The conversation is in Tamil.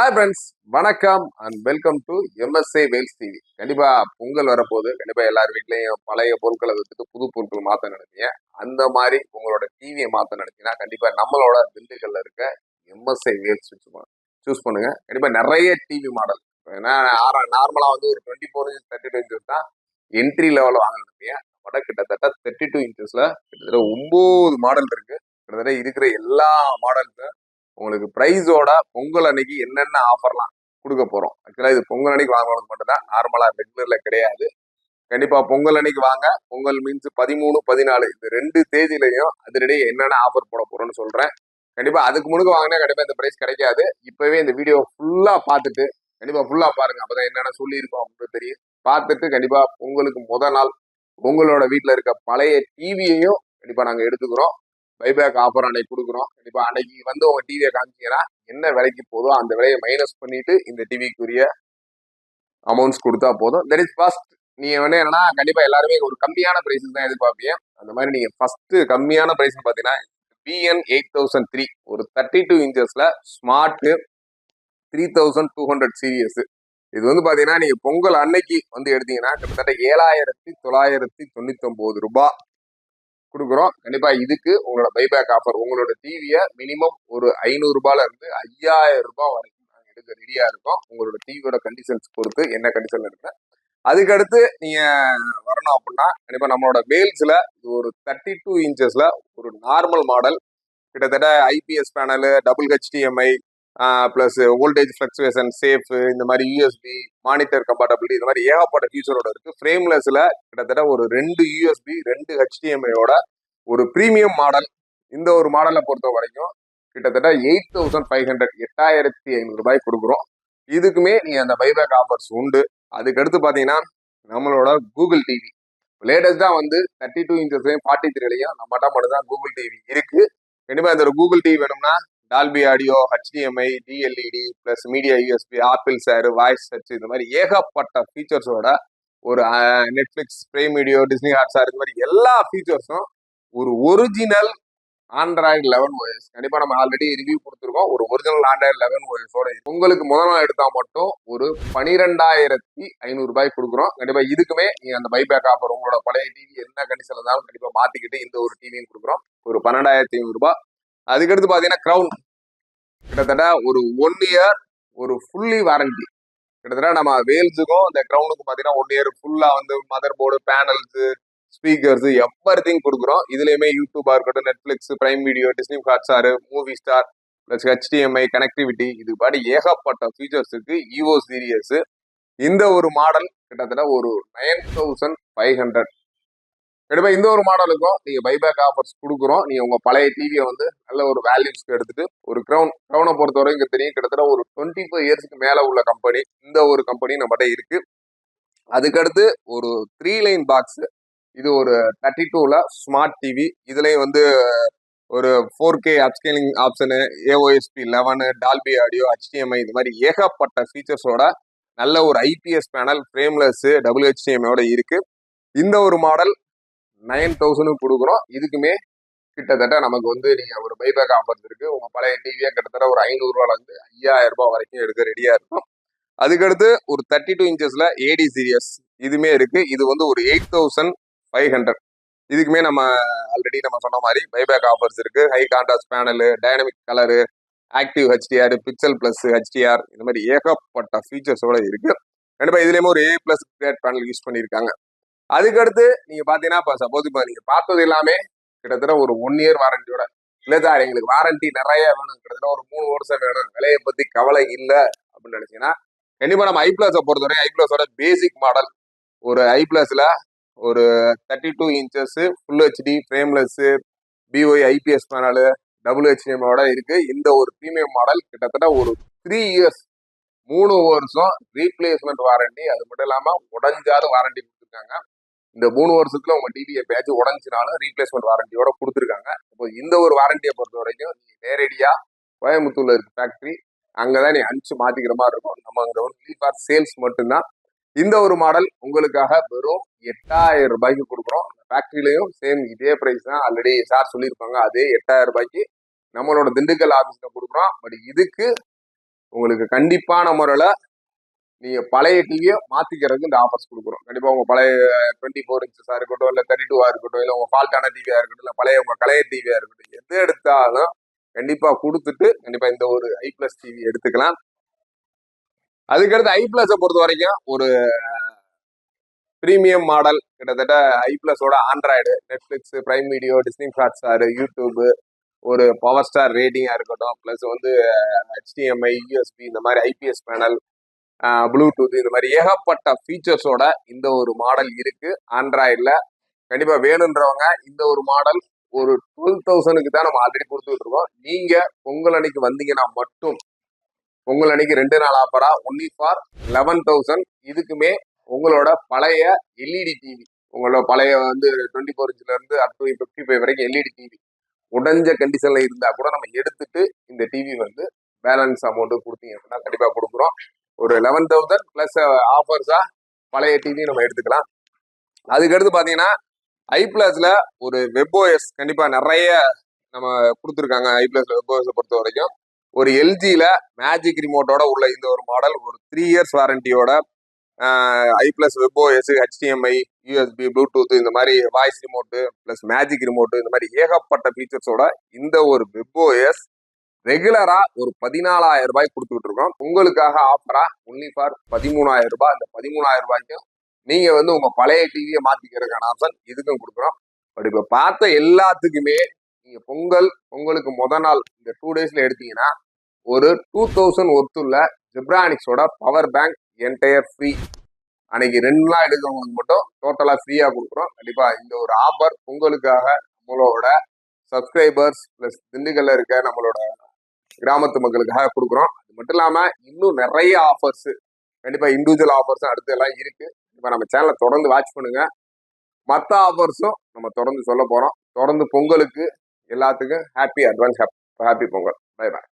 ஹாய் ஃப்ரெண்ட்ஸ் வணக்கம் and welcome to MSA Vels TV கண்டிப்பா பொங்கல் வரப்போகுது. கண்டிப்பா எல்லார் வீட்லயும் பழைய பொருட்களை வித்துட்டு புது பொருட்கள் மாத்த நினைப்பீங்க. அந்த மாதிரி உங்களோட டிவியை மாத்த நினைச்சீங்கன்னா கண்டிப்பா நம்மளோட திண்டுக்கல்ல இருக்க எம்எஸ்ஏ வேல்ஸ் சூஸ் பண்ணுங்க. கண்டிப்பா நிறைய டிவி மாடல் ஏன்னா நார்மலா வந்து ஒரு twenty four inch thirty two inches தான் என்ட்ரி லெவலில் வாங்க நினைப்பீங்க. பட் கிட்டத்தட்ட தேர்ட்டி டூ இன்ச்சஸ்ல கிட்டத்தட்ட ஒன்பது மாடல் இருக்கு. கிட்டத்தட்ட இருக்கிற எல்லா மாடலுக்கும் உங்களுக்கு ப்ரைஸோட பொங்கல் அன்னைக்கு என்னென்ன ஆஃபர்லாம் கொடுக்க போறோம்? ஆக்சுவலாக இது பொங்கல் அன்னைக்கு வாங்குறது மட்டும்தான் நார்மலாக நார்மலா ரெகுலர்ல கிடையாது. கண்டிப்பா பொங்கல் அன்னைக்கு வாங்க. பொங்கல் மீன்ஸ் பதிமூணு பதினாலு இந்த ரெண்டு தேதியிலையும் அதிரடியே என்னென்ன ஆஃபர் போட போறோம்னு சொல்றேன். கண்டிப்பா அதுக்கு முழுக்க வாங்கினா கண்டிப்பா இந்த ப்ரைஸ் கிடைக்காது. இப்பவே இந்த வீடியோ ஃபுல்லா பார்த்துட்டு கண்டிப்பா ஃபுல்லா பாருங்க. அப்பதான் என்னென்ன சொல்லியிருக்கோம் அப்படின்னு தெரியும். பார்த்துட்டு கண்டிப்பா பொங்கலுக்கு முத நாள் உங்களோட வீட்டில் இருக்க பழைய டிவியையும் கண்டிப்பா நாங்கள் எடுத்துக்கிறோம். பைபேக் ஆஃபர் அன்னைக்கு கொடுக்குறோம். கண்டிப்பா அன்னைக்கு வந்து உங்க டிவியை காமிச்சீங்கன்னா என்ன விலைக்கு போதோ அந்த விலையை மைனஸ் பண்ணிட்டு இந்த டிவிக்குரிய அமௌண்ட்ஸ் கொடுத்தா போதும். தட் இஸ் ஃபர்ஸ்ட் நீங்கள் வந்து என்னன்னா கண்டிப்பா எல்லாருமே ஒரு கம்மியான பிரைஸஸ் தான் எதிர்பார்ப்பீங்க. அந்த மாதிரி நீங்க ஃபர்ஸ்ட் கம்மியான பிரைஸ் பாத்தீங்கன்னா பிஎன் எயிட் தௌசண்ட் த்ரீ ஒரு thirty two இன்ச்சஸ்ல smart three thousand two hundred series இது வந்து பாத்தீங்கன்னா நீங்க பொங்கல் அன்னைக்கு வந்து எடுத்தீங்கன்னா கிட்டத்தட்ட ஏழாயிரத்தி தொள்ளாயிரத்தி தொண்ணூத்தி ஒன்பது ரூபாய். கொடுக்குறோம். கண்டிப்பா இதுக்கு உங்களோட பைபேக் ஆஃபர் உங்களோட டிவியை மினிமம் ஒரு ஐநூறு ரூபாயில இருந்து ஐயாயிரம் ரூபாய் வரைக்கும் நாங்கள் எடுக்க ரெடியா இருக்கோம். உங்களோட டிவியோட கண்டிஷன்ஸ் பொறுத்து என்ன கண்டிஷன் இருக்கு அதுக்கடுத்து நீங்க வரணும் அப்படின்னா கண்டிப்பா நம்மளோட வேல்ஸ்ல இது ஒரு தேர்ட்டி டூ இன்ச்சஸ்ல ஒரு நார்மல் மாடல் கிட்டத்தட்ட IPS panel double HDMI plus voltage fluctuation safe இந்த மாதிரி யூஎஸ்பி மானிட்டர் கம்பார்டபிலிட்டி இந்த மாதிரி ஏகப்பட்ட ஃபியூச்சரோட இருக்கு. ஃப்ரேம்லெஸ்ல கிட்டத்தட்ட ஒரு ரெண்டு யூஎஸ்பி ரெண்டு ஹெச்டிஎம்ஐயோட ஒரு ப்ரீமியம் மாடல் இந்த ஒரு மாடலை பொறுத்த வரைக்கும் கிட்டத்தட்ட எயிட் தௌசண்ட் ஃபைவ் ஹண்ட்ரட் எட்டாயிரத்தி ஐநூறு ரூபாய் கொடுக்குறோம். இதுக்குமே நீங்கள் அந்த பைபேக் ஆஃபர்ஸ் உண்டு. அதுக்கடுத்து பார்த்தீங்கன்னா நம்மளோட கூகுள் டிவி லேட்டஸ்டாக வந்து தேர்ட்டி டூ இன்ச்சஸ்லையும் ஃபார்ட்டி த்ரீலையும் நம்மகிட்ட மட்டும் தான் கூகுள் டிவி இருக்குது கண்டிப்பாக இந்த ஒரு கூகுள் டிவி வேணும்னா Dolby audio HDMI DLED plus media USB Apple share voice search இந்த மாதிரி ஏகப்பட்ட ஃபீச்சர்ஸோட ஒரு Netflix Prime Video Disney Hotstar இந்த மாதிரி எல்லா ஃபீச்சர்ஸும் ஒரு ஒரிஜினல் ஆண்ட்ராய்டு லெவன் ஓஎஸ் கண்டிப்பாக நம்ம ஆல்ரெடி ரிவ்யூ கொடுத்துருக்கோம். ஒரு ஒரிஜினல் ஆண்ட்ராய்டு லெவன் ஓஎஸோட உங்களுக்கு முதல் நாள் எடுத்தால் மட்டும் ஒரு பனிரெண்டாயிரத்தி ஐநூறுபாய் கொடுக்குறோம். கண்டிப்பாக இதுக்குமே நீங்கள் அந்த பைபேக் ஆஃபர் உங்களோட பழைய டிவி என்ன கண்டிஷன் இருந்தாலும் கண்டிப்பாக மாற்றிக்கிட்டு இந்த ஒரு டிவியும் கொடுக்குறோம். ஒரு பன்னெண்டாயிரத்தி ஐநூறுரூபா அதுக்கடுத்து பார்த்தீங்கன்னா க்ரௌன் கிட்டத்தட்ட ஒரு ஒன் இயர் ஒரு ஃபுல்லி வாரண்டி கிட்டத்தட்ட நம்ம வேல்ஸுக்கும் இந்த க்ரௌனுக்கும் பார்த்தீங்கன்னா ஒன் இயர் ஃபுல்லாக வந்து motherboard panels speakers everything கொடுக்குறோம். இதுலேயுமே யூடியூபாக இருக்கட்டும் Netflix Prime Video Disney Hotstar movie star plus HDMI connectivity இது பாடி ஏகப்பட்ட ஃபீச்சர்ஸ் இருக்கு. ஈவோ சீரியஸ் இந்த ஒரு மாடல் கிட்டத்தட்ட ஒரு நைன் தௌசண்ட் ஃபைவ் ஹண்ட்ரட் கண்டிப்பா இந்த ஒரு மாடலுக்கும் நீங்க பைபேக் ஆஃபர்ஸ் கொடுக்குறோம். நீங்க உங்க பழைய டிவியை வந்து நல்ல ஒரு வேல்யூஸ்க்கு எடுத்துட்டு ஒரு க்ரௌன் க்ரௌனை பொறுத்தவரை இங்க தெரியும் கிட்டத்தட்ட ஒரு டுவெண்ட்டி ஃபைவ் இயர்ஸ்க்கு மேல உள்ள கம்பெனி இந்த ஒரு கம்பெனி நம்மகிட்ட இருக்கு. அதுக்கடுத்து ஒரு த்ரீ லைன் பாக்ஸ் இது ஒரு தேர்ட்டி டூல ஸ்மார்ட் டிவி இதுலயும் வந்து ஒரு four K upscaling option AOSP eleven Dolby audio HDMI இது மாதிரி ஏகப்பட்ட ஃபீச்சர்ஸோட நல்ல ஒரு ஐபிஎஸ் பேனல் ஃப்ரேம்லெஸ் டபுள் ஹெச்டிஎம்ஐயோட இருக்கு. இந்த ஒரு மாடல் நைன் தௌசண்ட் கொடுக்குறோம். இதுக்குமே கிட்டத்தட்ட நமக்கு வந்து நீங்க ஒரு பைபேக் ஆஃபர்ஸ் இருக்கு. உங்க பழைய டிவியா கிட்டத்தட்ட ஒரு ஐநூறு ரூபால இருந்து ஐயாயிரம் ரூபாய் வரைக்கும் எடுக்க ரெடியா இருக்கும். அதுக்கடுத்து ஒரு தேர்ட்டி டூ இன்ச்சஸ்ல ஏடி சீரியஸ் இதுமே இருக்கு. இது வந்து ஒரு எயிட் தௌசண்ட் ஃபைவ் ஹண்ட்ரட் இதுக்குமே நம்ம ஆல்ரெடி நம்ம சொன்ன மாதிரி பைபேக் ஆஃபர்ஸ் இருக்கு. High contrast panel dynamic colour active HDR pixel plus HDR இந்த மாதிரி ஏகப்பட்ட ஃபீச்சர்ஸோட இருக்கு. கண்டிப்பா இதுலயுமே ஒரு A plus grade panel use பண்ணியிருக்காங்க. அதுக்கடுத்து நீங்க பாத்தீங்கன்னா இப்போ சப்போஸ் இப்போ நீங்க பார்த்தது எல்லாமே கிட்டத்தட்ட ஒரு ஒன் இயர் வாரண்டியோட இல்லை சார் எங்களுக்கு வாரண்டி நிறைய வேணும். கிட்டத்தட்ட ஒரு மூணு வருஷம் வேணும். விலையை பத்தி கவலை இல்லை அப்படின்னு நினைச்சீங்கன்னா கண்டிப்பா நம்ம ஐ பிளஸை பொறுத்தவரை ஐ பிளஸோட பேசிக் மாடல் ஒரு ஐ பிளஸ்ல ஒரு thirty two inches full HD frameless BOI IPS panel double ஹெச்டிஎம்மோட இருக்கு. இந்த ஒரு ப்ரீமியம் மாடல் கிட்டத்தட்ட ஒரு த்ரீ இயர்ஸ் மூணு வருஷம் ரீப்ளேஸ்மெண்ட் வாரண்டி அது மட்டும் இல்லாம உடஞ்சாத வாரண்டி கொடுத்துருக்காங்க. இந்த மூணு வருஷத்துல உங்க டிவி எப்பயாச்சும் உடஞ்சினாலும் ரீப்ளேஸ்மெண்ட் வாரண்டியோட கொடுத்துருக்காங்க. இப்போ இந்த ஒரு வாரண்டியை பொறுத்த வரைக்கும் நீ நேரடியா கோயம்புத்தூர்ல இருக்க ஃபேக்டரி அங்கதான் நீ அனுப்பிச்சு மாத்திக்கிற மாதிரி இருக்கும். நம்ம அங்க ஒன்லி ஃபார் சேல்ஸ் மட்டும்தான். இந்த ஒரு மாடல் உங்களுக்காக வெறும் எட்டாயிரம் ரூபாய்க்கு கொடுக்குறோம். ஃபேக்டரிலையும் சேம் இதே பிரைஸ் தான் ஆல்ரெடி சார் சொல்லியிருப்பாங்க. அதே எட்டாயிரம் ரூபாய்க்கு நம்மளோட திண்டுக்கல் ஆஃபீஸ்ல கொடுக்குறோம். பட் இதுக்கு உங்களுக்கு கண்டிப்பான முறையில நீங்க பழைய டிவியை மாத்திக்கிறதுக்கு இந்த ஆஃபர்ஸ் கொடுக்குறோம். கண்டிப்பா உங்க பழைய டுவெண்ட்டி ஃபோர் இன்ச்சஸா இருக்கட்டும் இல்ல தேர்ட்டி டூவா இருக்கட்டும் இல்ல உங்க ஃபால்ட்டான டிவியா இருக்கட்டும் இல்ல பழைய உங்க கலைய டிவியா இருக்கட்டும் எது எடுத்தாலும் கண்டிப்பா கொடுத்துட்டு கண்டிப்பா இந்த ஒரு ஐ பிளஸ் டிவி எடுத்துக்கலாம். அதுக்கடுத்து ஐ பிளஸை பொறுத்த வரைக்கும் ஒரு ப்ரீமியம் மாடல் கிட்டத்தட்ட I பிளஸோட Android Netflix prime video Disney Hotstar YouTube ஒரு பவர் ஸ்டார் ரேட்டிங்காக இருக்கட்டும் ப்ளஸ் வந்து ஹெச்டிஎம்ஐ யூஎஸ்பி இந்த மாதிரி ஐபிஎஸ் பேனல் ப்ளூடூத் இந்த மாதிரி ஏகப்பட்ட ஃபீச்சர்ஸோட இந்த ஒரு மாடல் இருக்கு. ஆண்ட்ராய்டில் கண்டிப்பாக வேணுன்றவங்க இந்த ஒரு மாடல் ஒரு டுவெல் தௌசண்ட்க்கு தான் நம்ம ஆல்ரெடி கொடுத்துட்டு இருக்கோம் நீங்க பொங்கல் அன்னைக்கு வந்தீங்கன்னா மட்டும் பொங்கல் அன்னைக்கு ரெண்டு நாள் ஆஃபரா ஒன்லி ஃபார் லெவன் தௌசண்ட் இதுக்குமே உங்களோட பழைய எல்இடி டிவி உங்களோட பழைய வந்து டுவெண்ட்டி ஃபோர் இன்ச்ல இருந்து அப் டு ஃபிஃப்டி ஃபைவ் வரைக்கும் எல்இடி டிவி உடஞ்ச கண்டிஷன்ல இருந்தா கூட நம்ம எடுத்துட்டு இந்த டிவி வந்து பேலன்ஸ் அமௌண்ட் கொடுத்தீங்க அப்படின்னா கண்டிப்பா கொடுக்குறோம். ஒரு லெவன் தௌசண்ட் பிளஸ் ஆஃபர்ஸா பழைய டிவி நம்ம எடுத்துக்கலாம். அதுக்கடுத்து பார்த்தீங்கன்னா ஐ பிளஸ்ல ஒரு வெப்ஓஎஸ் கண்டிப்பா நிறைய நம்ம கொடுத்துருக்காங்க. ஐ பிளஸ் வெப்ஓஎஸ் பொறுத்த வரைக்கும். ஒரு எல்ஜியில மேஜிக் ரிமோட்டோட உள்ள இந்த ஒரு மாடல் ஒரு three years வாரண்டியோட I plus webOS HDMI USB Bluetooth இந்த மாதிரி voice remote plus magic remote இந்த மாதிரி ஏகப்பட்ட ஃபீச்சர்ஸோட இந்த ஒரு வெப்ஓஎஸ் ரெகுலரா ஒரு பதினாலாயிரம் ரூபாய் கொடுத்துட்டு இருக்கோம் உங்களுக்காக ஆஃபரா ஒன்லி ஃபார் பதிமூணாயிரம் ரூபாய். அந்த பதிமூணாயிரம் ரூபாய்க்கும் நீங்க வந்து உங்க பழைய டிவியை மாத்திக்கிறதுக்கான ஆப்ஷன் இதுக்கும் கொடுக்குறோம். பட் இப்ப பார்த்த எல்லாத்துக்குமே நீங்க பொங்கல் பொங்கலுக்கு முத நாள் இந்த டூ டேஸ்ல எடுத்தீங்கன்னா ஒரு டூ தௌசண்ட் ஒர்த்துள்ள ஜிப்ரானிக்ஸோட பவர் பேங்க் என்டையர் ஃப்ரீ அன்னைக்கு ரெண்டு நாள் எடுக்கிறவங்களுக்கு மட்டும் டோட்டலா ஃப்ரீயா கொடுக்குறோம். கண்டிப்பா இந்த ஒரு ஆஃபர் பொங்கலுக்காக நம்மளோட சப்ஸ்கிரைபர்ஸ் பிளஸ் திண்டுக்கல்ல இருக்க நம்மளோட கிராமத்து மக்களுக்காக கொடுக்குறோம். அது மட்டும் இல்லாம இன்னும் நிறைய ஆஃபர்ஸ் கண்டிப்பா இண்டிவிஜுவல் ஆஃபர்ஸும் அடுத்து எல்லாம் இருக்கு. இப்போ நம்ம சேனலை தொடர்ந்து வாட்ச் பண்ணுங்க. மற்ற ஆஃபர்ஸும் நம்ம தொடர்ந்து சொல்ல போறோம். தொடர்ந்து பொங்கலுக்கு எல்லாத்துக்கும் happy advance happy Pongal. Bye bye